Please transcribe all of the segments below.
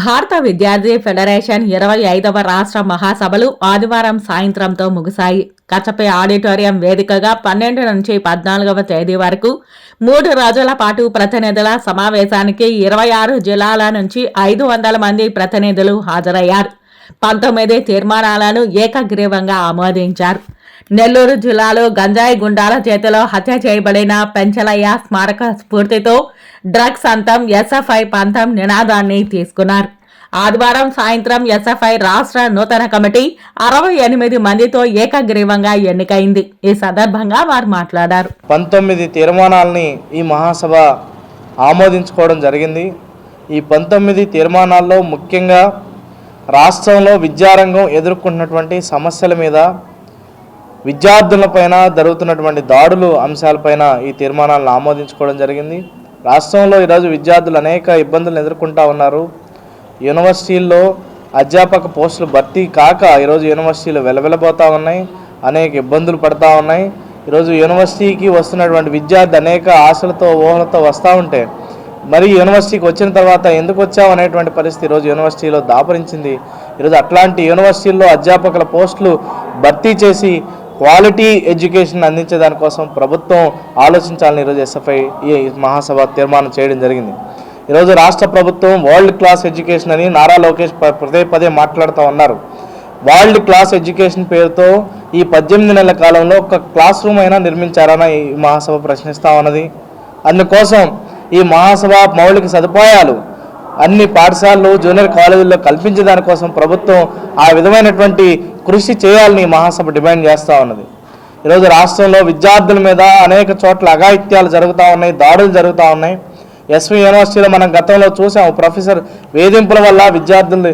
భారత విద్యార్థి ఫెడరేషన్ ఇరవై ఐదవ రాష్ట్ర మహాసభలు ఆదివారం సాయంత్రంతో ముగిశాయి. కచపే ఆడిటోరియం వేదికగా పన్నెండు నుంచి పద్నాలుగవ తేదీ వరకు మూడు రోజుల పాటు ప్రతినిధుల సమావేశానికి ఇరవై ఆరు జిల్లాల నుంచి ఐదు వందల మంది ప్రతినిధులు హాజరయ్యారు. పంతొమ్మిది తీర్మానాలను ఏకగ్రీవంగా ఆమోదించారు. నెల్లూరు జిల్లాలో గంజాయి గుండాల చేతిలో హత్య చేయబడిన పెంచలయ్య స్మారక స్ఫూర్తితో డ్రగ్స్ అంతం ఎస్ఎఫ్ఐ పంతం నినాదాన్ని తీసుకున్నారు. ఆదివారం సాయంత్రం ఎస్ఎఫ్ఐ రాష్ట్ర నూతన కమిటీ అరవై ఎనిమిది మందితో ఏకగ్రీవంగా ఎన్నికైంది. ఈ సందర్భంగా వారు మాట్లాడారు. పంతొమ్మిది తీర్మానాలని ఈ మహాసభ ఆమోదించుకోవడం జరిగింది. ఈ పంతొమ్మిది తీర్మానాల్లో ముఖ్యంగా రాష్ట్రంలో విద్యారంగం ఎదుర్కొంటున్నటువంటి సమస్యల మీద విద్యార్థులపైన జరుగుతున్నటువంటి దాడులు అంశాలపైన ఈ తీర్మానాలను ఆమోదించుకోవడం జరిగింది. రాష్ట్రంలో ఈరోజు విద్యార్థులు అనేక ఇబ్బందులను ఎదుర్కొంటా ఉన్నారు. యూనివర్సిటీల్లో అధ్యాపక పోస్టులు భర్తీ కాక ఈరోజు యూనివర్సిటీలు వెలవెలబోతూ ఉన్నాయి. అనేక ఇబ్బందులు పడతా ఉన్నాయి. ఈరోజు యూనివర్సిటీకి వస్తున్నటువంటి విద్యార్థి అనేక ఆశలతో ఊహలతో వస్తూ ఉంటే మరి యూనివర్సిటీకి వచ్చిన తర్వాత ఎందుకు వచ్చావు అనేటువంటి పరిస్థితి ఈరోజు యూనివర్సిటీలో దాపరించింది. ఈరోజు అట్లాంటి యూనివర్సిటీల్లో అధ్యాపకుల పోస్టులు భర్తీ చేసి క్వాలిటీ ఎడ్యుకేషన్ అందించే దానికోసం ప్రభుత్వం ఆలోచించాలని ఈరోజు ఎస్ఎఫ్ఐ ఈ మహాసభ తీర్మానం చేయడం జరిగింది. ఈరోజు రాష్ట్ర ప్రభుత్వం వరల్డ్ క్లాస్ ఎడ్యుకేషన్ అని నారా లోకేష్ పదే పదే మాట్లాడుతూ ఉన్నారు. వరల్డ్ క్లాస్ ఎడ్యుకేషన్ పేరుతో ఈ పద్దెనిమిది నెలల కాలంలో ఒక క్లాస్ రూమ్ అయినా నిర్మించారని ఈ మహాసభ ప్రశ్నిస్తూ ఉన్నది. అందుకోసం ఈ మహాసభ మౌలిక సదుపాయాలు అన్ని పాఠశాలలు జూనియర్ కాలేజీల్లో కల్పించే దానికోసం ప్రభుత్వం ఆ విధమైనటువంటి కృషి చేయాలని మహాసభ డిమాండ్ చేస్తూ ఉన్నది. ఈరోజు రాష్ట్రంలో విద్యార్థుల మీద అనేక చోట్ల అఘాయిత్యాలు జరుగుతూ ఉన్నాయి దాడులు జరుగుతూ ఉన్నాయి. ఎస్వి యూనివర్సిటీలో మనం గతంలో చూసాం ప్రొఫెసర్ వేధింపుల వల్ల విద్యార్థులు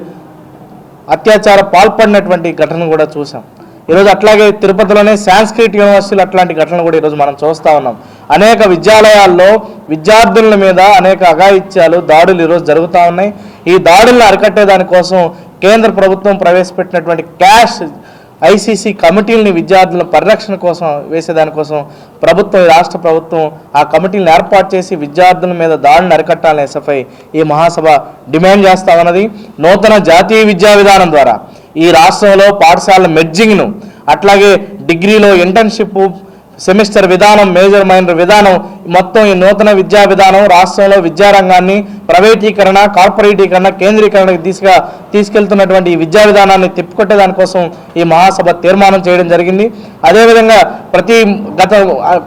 అత్యాచార పాల్పడినటువంటి ఘటన కూడా చూసాం. ఈరోజు అట్లాగే తిరుపతిలోనే సాంస్క్రిట్ యూనివర్సిటీలు అట్లాంటి ఘటనలు కూడా ఈరోజు మనం చూస్తూ ఉన్నాం. అనేక విద్యాలయాల్లో విద్యార్థుల మీద అనేక అఘాయిత్యాలు దాడులు ఈరోజు జరుగుతూ ఉన్నాయి. ఈ దాడులను అరికట్టే దానికోసం కేంద్ర ప్రభుత్వం ప్రవేశపెట్టినటువంటి క్యాష్ ఐసీసీ కమిటీలని విద్యార్థుల పరిరక్షణ కోసం వేసేదానికోసం ప్రభుత్వం ఈ రాష్ట్ర ప్రభుత్వం ఆ కమిటీలను ఏర్పాటు చేసి విద్యార్థుల మీద దాడిని అరికట్టాలని ఎస్ఎఫ్ఐ ఈ మహాసభ డిమాండ్ చేస్తా ఉన్నది. నూతన జాతీయ విద్యా విధానం ద్వారా ఈ రాష్ట్రంలో పాఠశాలల మెర్జింగ్ను అట్లాగే డిగ్రీలో ఇంటర్న్షిప్ సెమిస్టర్ విధానం మేజర్ మైనర్ విధానం మొత్తం ఈ నూతన విద్యా విధానం రాష్ట్రంలో విద్యారంగాన్ని ప్రైవేటీకరణ కార్పొరేటీకరణ కేంద్రీకరణకు దిశగా తీసుకెళ్తున్నటువంటి ఈ విద్యా విధానాన్ని తిప్పుకొట్టే దానికోసం ఈ మహాసభ తీర్మానం చేయడం జరిగింది. అదేవిధంగా ప్రతి గత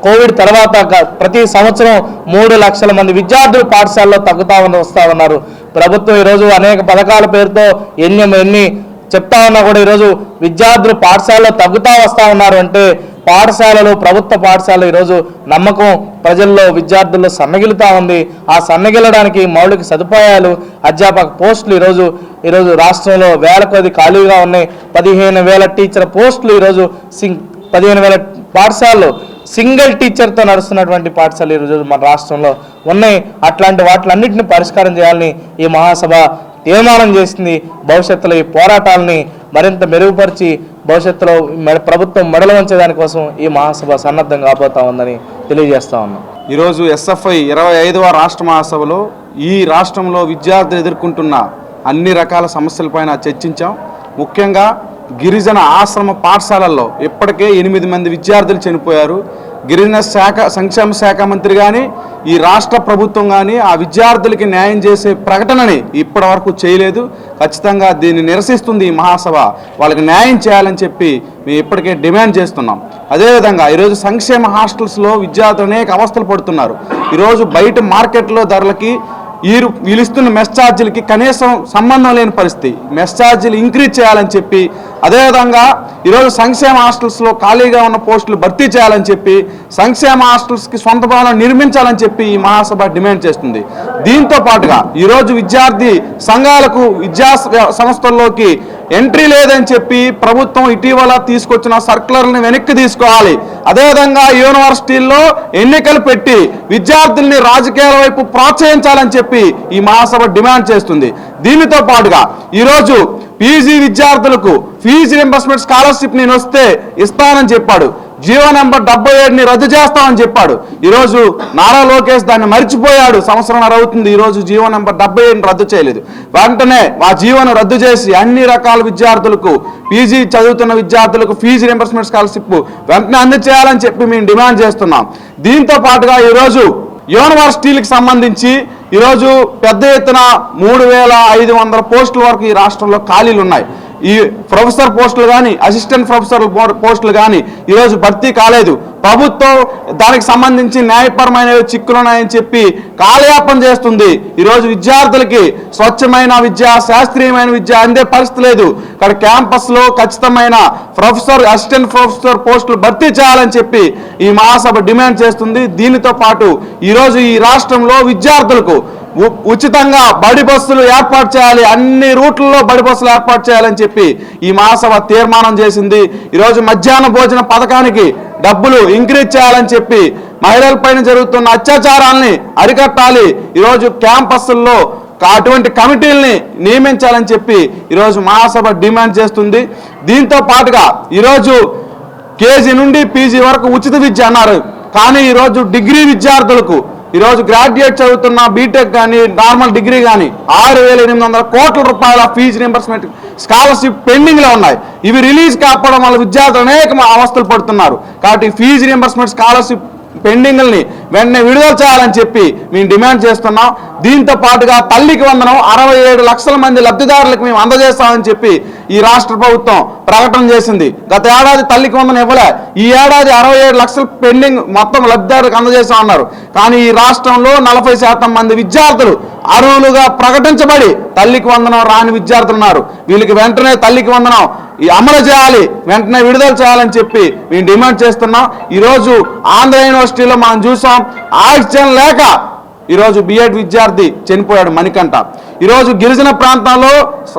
కోవిడ్ తర్వాత గ- ప్రతి సంవత్సరం మూడు లక్షల మంది విద్యార్థులు పాఠశాలలో తగ్గుతా వస్తూ ఉన్నారు. ప్రభుత్వం ఈరోజు అనేక పథకాల పేరుతో ఎన్ని ఎన్ని చెప్తా ఉన్నా కూడా ఈరోజు విద్యార్థులు పాఠశాలలో తగ్గుతా వస్తూ ఉన్నారు అంటే పాఠశాలలు ప్రభుత్వ పాఠశాలలు ఈరోజు నమ్మకం ప్రజల్లో విద్యార్థుల్లో సన్నగిలుతా ఉంది. ఆ సన్నగిలడానికి మౌలిక సదుపాయాలు అధ్యాపక పోస్టులు ఈరోజు ఈరోజు రాష్ట్రంలో వేల కొద్ది ఖాళీగా ఉన్నాయి. పదిహేను వేల టీచర్ పోస్టులు ఈరోజు సింగ్ పదిహేను వేల పాఠశాలలు సింగిల్ టీచర్తో నడుస్తున్నటువంటి పాఠశాలలు ఈరోజు మన రాష్ట్రంలో ఉన్నాయి. అట్లాంటి వాటిలన్నింటినీ పరిష్కారం చేయాలని ఈ మహాసభ తీర్మానం చేసింది. భవిష్యత్తులో ఈ పోరాటాలని మరింత మెరుగుపరిచి భవిష్యత్తులో మెడ- ప్రభుత్వం మెడలు వంచేదానికోసం ఈ మహాసభ సన్నద్ధం కాబోతా ఉందని తెలియజేస్తా ఉన్నాం. ఈరోజు ఎస్ఎఫ్ఐ ఇరవై ఐదవ రాష్ట్ర మహాసభలో ఈ రాష్ట్రంలో విద్యార్థులు ఎదుర్కొంటున్న అన్ని రకాల సమస్యలపైన చర్చించాం. ముఖ్యంగా గిరిజన ఆశ్రమ పాఠశాలల్లో ఇప్పటికే ఎనిమిది మంది విద్యార్థులు చనిపోయారు. గిరిజన శాఖ సంక్షేమ శాఖ మంత్రి కానీ ఈ రాష్ట్ర ప్రభుత్వం కానీ ఆ విద్యార్థులకి న్యాయం చేసే ప్రకటనని ఇప్పటి వరకు చేయలేదు. ఖచ్చితంగా దీన్ని నిరసిస్తుంది ఈ మహాసభ. వాళ్ళకి న్యాయం చేయాలని చెప్పి మేము ఇప్పటికే డిమాండ్ చేస్తున్నాం. అదేవిధంగా ఈరోజు సంక్షేమ హాస్టల్స్లో విద్యార్థులు అనేక అవస్థలు పడుతున్నారు. ఈరోజు బయట మార్కెట్లో ధరలకి వీరు వీళ్ళిస్తున్న మెస్ ఛార్జీలకి కనీసం సంబంధం లేని పరిస్థితి. మెస్ ఛార్జీలు ఇంక్రీజ్ చేయాలని చెప్పి అదేవిధంగా ఈరోజు సంక్షేమ హాస్టల్స్లో ఖాళీగా ఉన్న పోస్టులు భర్తీ చేయాలని చెప్పి సంక్షేమ హాస్టల్స్కి సొంత భవనం నిర్మించాలని చెప్పి ఈ మహాసభ డిమాండ్ చేస్తుంది. దీంతో పాటుగా ఈరోజు విద్యార్థి సంఘాలకు విద్యా సంస్థల్లోకి ఎంట్రీ లేదని చెప్పి ప్రభుత్వం ఇటీవల తీసుకొచ్చిన సర్కులర్ని వెనక్కి తీసుకోవాలి. అదేవిధంగా యూనివర్సిటీల్లో ఎన్నికలు పెట్టి విద్యార్థుల్ని రాజకీయాల వైపు ప్రోత్సహించాలని చెప్పి ఈ మహాసభ డిమాండ్ చేస్తుంది. దీనితో పాటుగా ఈరోజు పీజీ విద్యార్థులకు ఫీజు రింబర్స్మెంట్ స్కాలర్షిప్ నేను వస్తే ఇస్తానని చెప్పాడు. జీవో నెంబర్ డెబ్బై ఏడుని రద్దు చేస్తామని చెప్పాడు. ఈరోజు నారా లోకేష్ దాన్ని మర్చిపోయాడు. సంవత్సరంన్నర అవుతుంది. ఈరోజు జీవో నెంబర్ డెబ్బై ఏడుని రద్దు చేయలేదు. వెంటనే ఆ జీవోను రద్దు చేసి అన్ని రకాల విద్యార్థులకు పీజీ చదువుతున్న విద్యార్థులకు ఫీజు రింబర్స్మెంట్ స్కాలర్షిప్ వెంటనే అందచేయాలని చెప్పి మేము డిమాండ్ చేస్తున్నాం. దీంతో పాటుగా ఈరోజు యూనివర్సిటీలకు సంబంధించి ఈరోజు పెద్ద ఎత్తున మూడు వేల ఐదు వందల పోస్టుల వరకు ఈ రాష్ట్రంలో ఖాళీలు ఉన్నాయి. ఈ ప్రొఫెసర్ పోస్టులు కానీ అసిస్టెంట్ ప్రొఫెసర్ పోస్టులు కానీ ఈరోజు భర్తీ కాలేదు. ప్రభుత్వం దానికి సంబంధించి న్యాయపరమైన చిక్కులు ఉన్నాయని చెప్పి కాలయాపన చేస్తుంది. ఈరోజు విద్యార్థులకి స్వచ్ఛమైన విద్య శాస్త్రీయమైన విద్య అందే పరిస్థితి లేదు. ఇక్కడ క్యాంపస్లో ఖచ్చితమైన ప్రొఫెసర్ అసిస్టెంట్ ప్రొఫెసర్ పోస్టులు భర్తీ చేయాలని చెప్పి ఈ మహాసభ డిమాండ్ చేస్తుంది. దీనితో పాటు ఈరోజు ఈ రాష్ట్రంలో విద్యార్థులకు ఉచితంగా బడి బస్సులు ఏర్పాటు చేయాలి. అన్ని రూట్లలో బడి బస్సులు ఏర్పాటు చేయాలని చెప్పి ఈ మహాసభ తీర్మానం చేసింది. ఈరోజు మధ్యాహ్న భోజన పథకానికి డబ్బులు ఇంక్రీజ్ చేయాలని చెప్పి మహిళలపైన జరుగుతున్న అత్యాచారాల్ని అరికట్టాలి. ఈరోజు క్యాంపస్ల్లో అటువంటి కమిటీల్ని నియమించాలని చెప్పి ఈరోజు మహాసభ డిమాండ్ చేస్తుంది. దీంతో పాటుగా ఈరోజు కేజీ నుండి పీజీ వరకు ఉచిత విద్య అన్నారు. కానీ ఈరోజు డిగ్రీ విద్యార్థులకు ఈరోజు గ్రాడ్యుయేట్ చదువుతున్న బీటెక్ కానీ నార్మల్ డిగ్రీ కానీ ఆరు వేల ఎనిమిది వందల కోట్ల రూపాయల ఫీజు రింబర్స్మెంట్ స్కాలర్షిప్ పెండింగ్లో ఉన్నాయి. ఇవి రిలీజ్ కాకపోవడం వల్ల విద్యార్థులు అనేక అవస్థలు పడుతున్నారు. కాబట్టి ఫీజు రింబర్స్మెంట్ స్కాలర్షిప్ పెండింగ్ని వెంటనే విడుదల చేయాలని చెప్పి మేము డిమాండ్ చేస్తున్నాం. దీంతో పాటుగా తల్లికి వందనం అరవై ఏడు లక్షల మంది లబ్ధిదారులకు మేము అందజేస్తామని చెప్పి ఈ రాష్ట్ర ప్రభుత్వం ప్రకటన చేసింది. గత ఏడాది తల్లికి వందనం ఇవ్వలే. ఈ ఏడాది అరవై ఏడు లక్షలు పెండింగ్ మొత్తం లబ్ధిదారులకు అందజేస్తామన్నారు కానీ ఈ రాష్ట్రంలో నలభై శాతం మంది విద్యార్థులు అర్హులుగా ప్రకటించబడి తల్లికి వందనం రాని విద్యార్థులు ఉన్నారు. వీళ్ళకి వెంటనే తల్లికి వందనం అమలు చేయాలి వెంటనే విడుదల చేయాలని చెప్పి మేము డిమాండ్ చేస్తున్నాం. ఈరోజు ఆంధ్ర యూనివర్సిటీలో మనం చూసాం ఆక్సిజన్ లేక ఈరోజు బిఎడ్ విద్యార్థి చనిపోయాడు మణికంఠ. ఈరోజు గిరిజన ప్రాంతాల్లో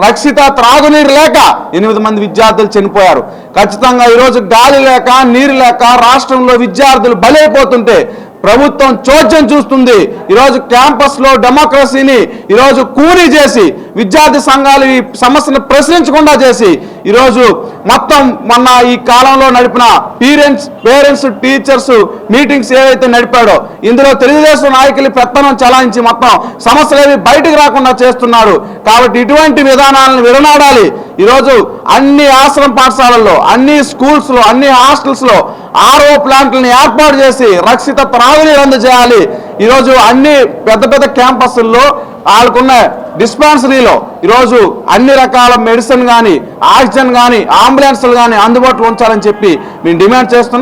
రక్షిత త్రాగునీరు లేక ఎనిమిది మంది విద్యార్థులు చనిపోయారు. ఖచ్చితంగా ఈరోజు గాలి లేక నీరు లేక రాష్ట్రంలో విద్యార్థులు బలైపోతుంటే ప్రభుత్వం చోద్యం చూస్తుంది. ఈరోజు క్యాంపస్లో డెమోక్రసీని ఈరోజు కూలీ చేసి విద్యార్థి సంఘాలు ఈ సమస్యను ప్రశ్నించకుండా చేసి ఈరోజు మొత్తం మొన్న ఈ కాలంలో నడిపిన పేరెంట్స్ పేరెంట్స్ టీచర్స్ మీటింగ్స్ ఏవైతే నడిపాడో ఇందులో తెలుగుదేశం నాయకులు పెత్తనం చలాయించి మొత్తం సమస్యలు ఏవి బయటకు రాకుండా చేస్తున్నాడు. కాబట్టి ఇటువంటి విధానాలను విడనాడాలి. ఈరోజు అన్ని ఆశ్రమ పాఠశాలల్లో అన్ని స్కూల్స్లో అన్ని హాస్టల్స్లో ఆర్ఓ ప్లాంట్లను ఏర్పాటు చేసి రక్షిత త్రాగునీరు అందజేయాలి. ఈరోజు అన్ని పెద్ద పెద్ద క్యాంపస్ల్లో వాళ్ళకున్న డిస్పెన్సరీలో ఈరోజు అన్ని రకాల మెడిసిన్ కానీ ఆక్సిజన్ కానీ అంబులెన్స్లు కానీ అందుబాటులో ఉంచాలని చెప్పి మేము డిమాండ్ చేస్తున్నాం.